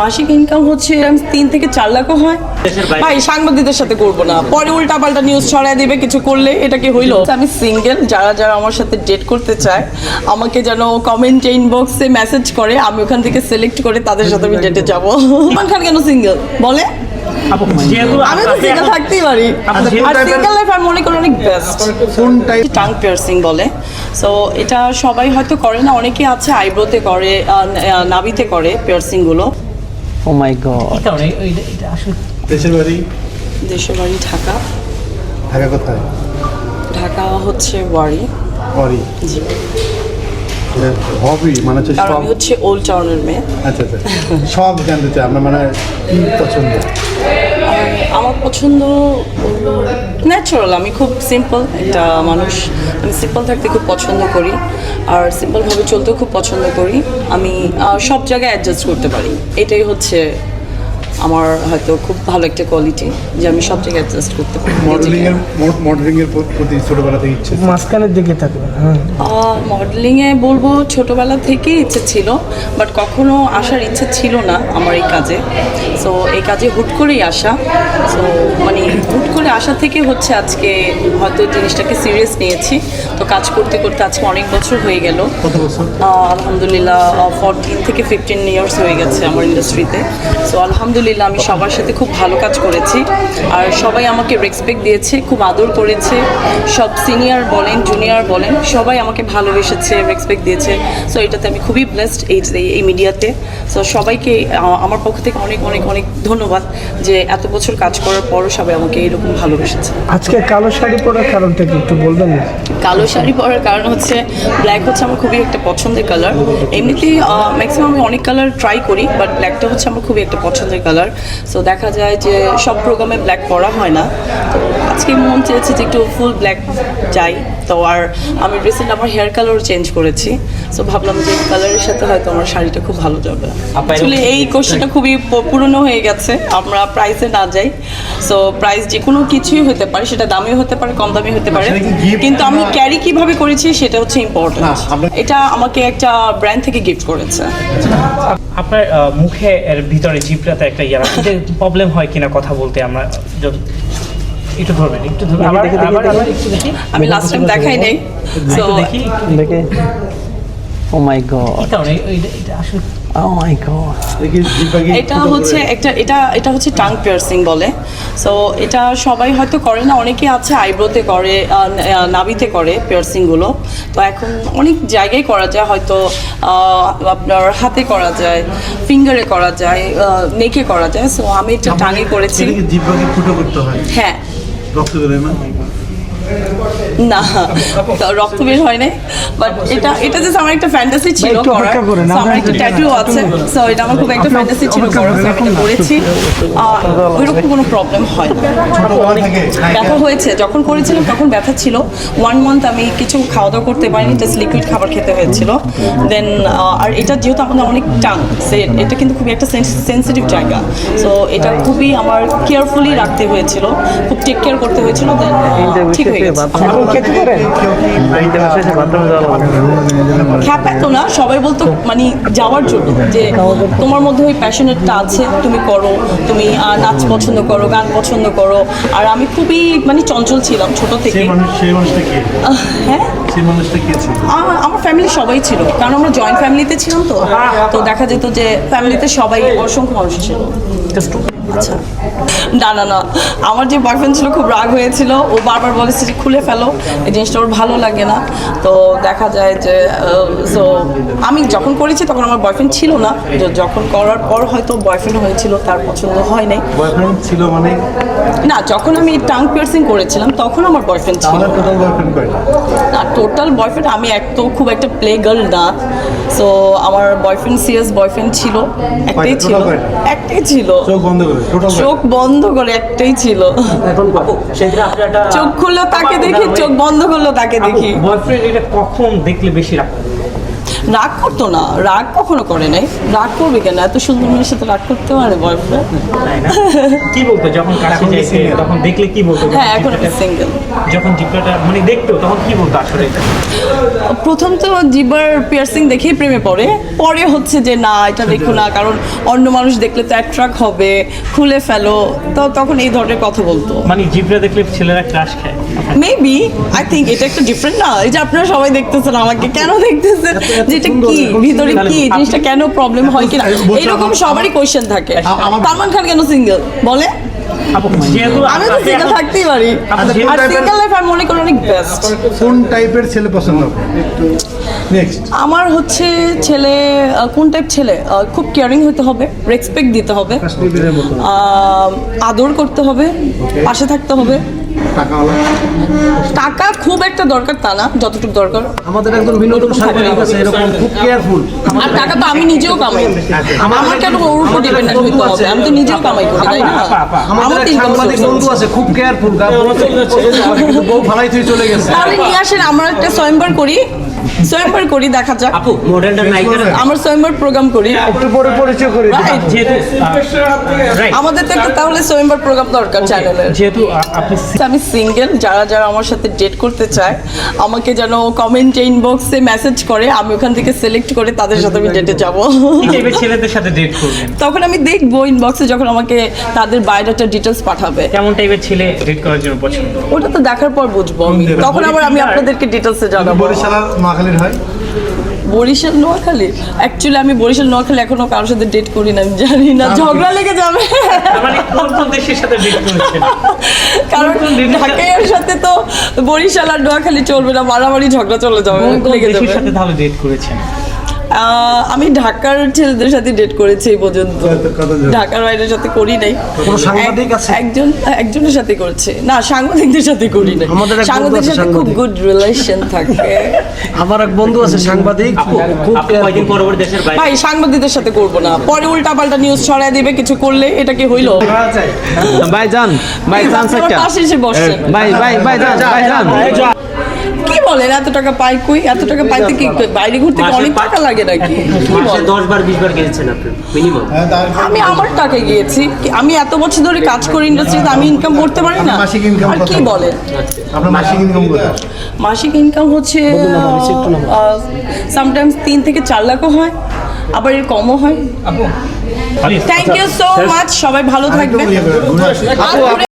মাসিক ইনকাম হচ্ছে তিন থেকে চার লাখও হয়। ভাই সাংবাদিকদের সাথে করব না। পরে উল্টা পাল্টা নিউজ ছড়ায় দিবে কিছু করলে এটা কি হইল? আমি সিঙ্গেল যারা যারা আমার সাথে ডেট করতে চায় আমাকে যেন কমেন্ট ইনবক্সে মেসেজ করে আমি ওখান থেকে সিলেক্ট করে তাদের সাথে আমি ডেটে যাব। ইমরান খান কেন সিঙ্গেল বলে? আমি তো সিঙ্গেল থাকতেই পারি। আর সিঙ্গেল লাইফ আমি মনে করি অনেক বেস্ট টাং পিয়ার্সিং বলে। সো এটা সবাই হয়তো করে না অনেকে আছে আইব্রোতে করে নাভিতে করে পিয়ার্সিংগুলো। ও মাই গড কি কারণে? এটা আসলে দেশের বাড়ি? দেশের বাড়ি ঢাকা। ঢাকা কোথায়? ঢাকা হচ্ছে ওয়ারি। বাড়ি জি। হবি মানে হচ্ছে সব আমি হচ্ছে ওল্ড টাউনের মেয়ে। আচ্ছা আচ্ছা। সব জানতে চাই আপনার মানে কি পছন্দ? আমার পছন্দ ন্যাচারাল আমি খুব সিম্পল একটা মানুষ। আমি সিম্পল থাকতে খুব পছন্দ করি, আর সিম্পলভাবে চলতেও খুব পছন্দ করি। আমি সব জায়গায় অ্যাডজাস্ট করতে পারি। এটাই হচ্ছে আমার হয়তো খুব ভালো একটা কোয়ালিটি যে আমি সব জায়গায় অ্যাডজাস্ট করতে পারি। মডেলিং এর মডেলিং এর প্রতি ছোটবেলা থেকে ইচ্ছে ছিল। মাঝখানের দিকে থাকবে হ্যাঁ। মডেলিংয়ে বলব ছোটোবেলা থেকেই ইচ্ছে ছিল বাট কখনো আসার ইচ্ছে ছিল না আমার এই কাজে। সো এই কাজে হুট করেই আসা। সো মানে হুট করে আসা থেকে হচ্ছে আজকে হয়তো জিনিসটাকে সিরিয়াস নিয়েছি। তো কাজ করতে করতে আজকে অনেক বছর হয়ে গেল। আলহামদুলিল্লাহ ফোরটিন থেকে ফিফটিন ইয়ার্স হয়ে গেছে আমার ইন্ডাস্ট্রিতে সো আলহামদুলিল্লাহ আমি সবার সাথে খুব ভালো কাজ করেছি আর সবাই আমাকে রেসপেক্ট দিয়েছে খুব আদর করেছে। সব সিনিয়র বলেন জুনিয়র বলেন সবাই আমাকে ভালোবেসেছে রেসপেক্ট দিয়েছে। সো এটাতে আমি খুবই ব্লেসড এই এই মিডিয়াতে সো সবাইকে আমার পক্ষ থেকে অনেক অনেক অনেক ধন্যবাদ যে এত বছর কাজ করার পরও সবাই আমাকে এরকম ভালোবেসেছে। আজকে কালো শাড়ি পরার কারণটা কি একটু বলবেন কালো শাড়ি পরার কারণ হচ্ছে ব্ল্যাক হচ্ছে আমার খুবই একটা পছন্দের কালার এমনিতেই ম্যাক্সিমাম আমি অনেক কালার ট্রাই করি বাট ব্ল্যাকটা হচ্ছে আমার খুবই একটা পছন্দের কালার সো দেখা যায় যে সব প্রোগ্রামে ব্ল্যাক পরা হয় না। তো আজকে মন চেয়েছে যে একটু ফুল ব্ল্যাক যাই। তো আর আমি রিসেন্ট আমার হেয়ার কালার চেঞ্জ করেছি। সো ভাবলাম যে কালারের সাথে হয়তো আমার শাড়িটা খুব ভালো যাবে। আসলে এই কোশ্চেনটা খুবই পুরনো হয়ে গেছে। আমরা প্রাইসে না যাই। সো প্রাইস যে কোনো কিছুই হতে পারে সেটা দামি হতে পারে কম দামি হতে পারে। কিন্তু আমি ক্যারি কীভাবে করেছি সেটা হচ্ছে ইম্পর্টেন্ট এটা আমাকে একটা ব্র্যান্ড থেকে গিফট করেছে। আপনার মুখে এর ভিতরে জিপটাতে একটা ইয়ার প্রবলেম হয় কিনা কথা বলতে আমরা একটু ধরবেন একটু ধরবেন। আবার দেখি, দেখি, আবার আবার। একটু দেখি। আমি লাস্ট টাইম দেখাই নেই সো দেখি দেখে। Oh my God. এটা আসলে ও মাই গড। এটা হচ্ছে একটা এটা এটা হচ্ছে টাং পিয়ার্সিং বলে। সো এটা সবাই হয়তো করে না অনেকে আছে আইব্রোতে করে নাভিতে করে পিয়ার্সিংগুলো। তো এখন অনেক জায়গায় করা যায় হয়তো আপনার হাতে করা যায় ফিঙ্গারে করা যায় নেকে করা যায়। সো আমি এটা টাঙে করেছি। হয়। হ্যাঁ রক্ত বেরোয় না রক্ত বের হয় নাই। বাট এটা এটা জাস্ট আমার একটা ফ্যান্টাসি ছিল করার। আমার একটা ট্যাটু আছে। সো এটা আমার খুব একটা ফ্যান্টাসি ছিল করার আমি করেছি। ওইরকম কোনো প্রবলেম হয় ব্যথা হয়েছে। যখন করেছিলাম তখন ব্যথা ছিল। ওয়ান মান্থ আমি কিছু খাওয়া দাওয়া করতে পারিনি জাস্ট লিকুইড খাবার খেতে হয়েছিল। দেন আর এটা যেহেতু আমাদের অনেক টাং এটা কিন্তু খুবই একটা সেন্সিটিভ জায়গা। সো এটা খুবই আমার কেয়ারফুলি রাখতে হয়েছিল। খুব টেক কেয়ার করতে হয়েছিল দেন ঠিক হয়ে গেছে। খেতে পারেন? খ্যাপ না সবাই বলতো মানে যাওয়ার জন্য যে তোমার মধ্যে ওই প্যাশনেটটা আছে তুমি করো তুমি নাচ পছন্দ করো গান পছন্দ করো। আর আমি খুবই মানে চঞ্চল ছিলাম ছোট থেকে। হ্যাঁ? আমার আমার ফ্যামিলি সবাই ছিল কারণ আমরা জয়েন্ট ফ্যামিলিতে ছিলাম তো। তো দেখা যেত যে ফ্যামিলিতে সবাই অসংখ্য মানুষ ছিল। আচ্ছা। না না না। আমার যে বয়ফ্রেন্ড ছিল খুব রাগ হয়েছিল ও বারবার বলেছে যে খুলে ফেলো। এই জিনিসটা ওর ভালো লাগে না। তো দেখা যায় যে সো আমি যখন করেছি তখন আমার বয়ফ্রেন্ড ছিল না। যখন করার পর হয়তো বয়ফ্রেন্ড হয়েছিল তার পছন্দ হয় নাই। বয়ফ্রেন্ড ছিল মানে? না যখন আমি টাং পিয়ার্সিং করেছিলাম তখন আমার বয়ফ্রেন্ড ছিল। না টোটাল বয়ফ্রেন্ড আমি এক তো খুব একটা প্লে গার্ল না। সো আমার বয়ফ্রেন্ড সিরিয়াস বয়ফ্রেন্ড ছিল একটাই ছিল। একটাই ছিল। চোখ বন্ধ করে টোটাল চোখ বন্ধ করে একটাই ছিল। সেক্ষেত্রে আপনি একটা চোখ খুললো তাকে দেখি চোখ বন্ধ করল তাকে দেখি। বয়ফ্রেন্ড এটা কখন দেখলে বেশি রাগ করে? রাগ করতো না রাগ কখনো করে নাই। রাগ করবে কেন? এত সুন্দর মেয়ের সাথে রাগ করতে পারে বয়ফ্রেন্ড কি বলতো যখন কাছে যাইতে তখন দেখলে কি বলতো হ্যাঁ এখন আমি সিঙ্গেল যখন জিপ্রাটা মানে দেখতো তখন কি বলতো আসলে প্রথম তো জিবার পিয়ার্সিং দেখেই প্রেমে পড়ে। পরে হচ্ছে যে না এটা দেখো না কারণ অন্য মানুষ দেখলে তো অ্যাট্রাক্ট হবে খুলে ফেলো। তো তখন এই ধরনের কথা বলতো। মানে জিপ্রা দেখলে ছেলেরা ক্রাশ খায়। মেবি আই থিঙ্ক এটা একটা ডিফারেন্ট না। এই যে আপনারা সবাই দেখতেছেন আমাকে কেন দেখতেছেন? যে এটা কি? ভিতরে কি? জিনিসটা কেন প্রবলেম হয় কিনা? এরকম সবারই কোয়েশ্চেন থাকে। সালমান খান কেন সিঙ্গেল বলে? আমি তো সিঙ্গেল থাকতেই পারি। আচ্ছা, আর সিঙ্গেল লাইফ আমি মনে করি অনেক বেস্ট কোন টাইপের ছেলে পছন্দ নেক্সট আমার হচ্ছে ছেলে কোন টাইপ ছেলে? খুব কেয়ারিং হতে হবে রেসপেক্ট দিতে হবে আহ, আদর করতে হবে পাশে থাকতে হবে। টাকাওয়ালা। টাকা খুব একটা দরকার তা না যতটুকু দরকার। আমাদের একজন বিনোদন সাংবাদিক আছে এরকম খুব কেয়ারফুল আর টাকা তো আমি নিজেও কামাই। আমার কেন ওর উপর ডিপেন্ডেন্ট হইতে হবে আমি তো নিজেও কামাই করি তাই না? আমার সাংবাদিক বন্ধু আছে। খুব কেয়ারফুল বউ ফালাই তুই চলে গেছে। তাহলে নিয়ে আসেন আমরা একটা স্বয়ংবর করি। স্বয়ংবর করি দেখা যাক। আপু মডেলটা নায়িকার আমার স্বয়ংবর প্রোগ্রাম করি। একটু পরে পরিচয় করে আমাদের তো একটা তাহলে স্বয়ংবর প্রোগ্রাম দরকার চ্যানেলের যেহেতু আপনি আমি সিঙ্গেল যারা যারা আমার সাথে ডেট করতে চায় আমাকে যেন কমেন্ট ইনবক্সে মেসেজ করে আমি ওখান থেকে সিলেক্ট করে তাদের সাথে আমি ডেটে যাব। ছেলেদের সাথে ডেট করবেন? তখন আমি দেখব ইনবক্সে যখন আমাকে তাদের বায়োডাটা ডিটেলস পাঠাবে। কেমন টাইপের ছেলে ডেট করার জন্য পছন্দ? ওটা তো দেখার পর বুঝব আমি। তখন আবার আমি আপনাদেরকে ডিটেলসে জানাব। বরিশাল আর নোয়াখালীর হয়। বরিশাল নোয়াখালী? অ্যাকচুয়ালি আমি বরিশাল নোয়াখালী এখনও কারোর সাথে ডেট করি না আমি জানি না ঝগড়া লেগে যাবে। মানে কোন কোন দেশের সাথে ডেট করেছেন? কারণ ঢাকাইয়ের সাথে? তো বরিশাল আর নোয়াখালী চলবে না মারামারি ঝগড়া চলে যাবে লেগে যাবে। সাথে তাহলে ডেট করেছেন? আমি ঢাকার ছেলেদের সাথে ডেট করেছি এই পর্যন্ত। ঢাকার বাইরের সাথে করি নাই। সাংবাদিক একজন একজনের সাথে করেছে। না সাংবাদিকদের সাথে করি নাই। আমাদের এক বন্ধু সাংবাদিকদের সাথে খুব গুড রিলেশন থাকে। আমার এক বন্ধু আছে সাংবাদিক খুব কয়দিন পর পর দেশের বাইরে। ভাই সাংবাদিকদের সাথে করব না। পরে উল্টা পাল্টা নিউজ ছড়ায় দিবে কিছু করলে এটা কি হইল? ভাই যান। ভাই চান্স আমার একটা। পাশে এসে বসছেন ভাই ভাই ভাই যান ভাই যান। কি বলেন এত টাকা পাই কই? এত টাকা পাইতে কি বাইরে ঘুরতে অনেক টাকা লাগে নাকি? দশ বার বিশ বার গেছেন আপনি মিনিমাম হ্যাঁ আমি আমার টাকায় গিয়েছি। কি- আমি এত বছর ধরে কাজ করি ইন্ডাস্ট্রিতে আমি ইনকাম করতে পারি না? মাসিক আর কত? কি বলেন? আপনার মাসিক ইনকাম কত? মাসিক ইনকাম হচ্ছে সামটাইমস তিন থেকে চার লাখও হয় আবার এর কমও হয়। আপু থ্যাংক ইউ সো মাচ সবাই ভালো থাকবেন।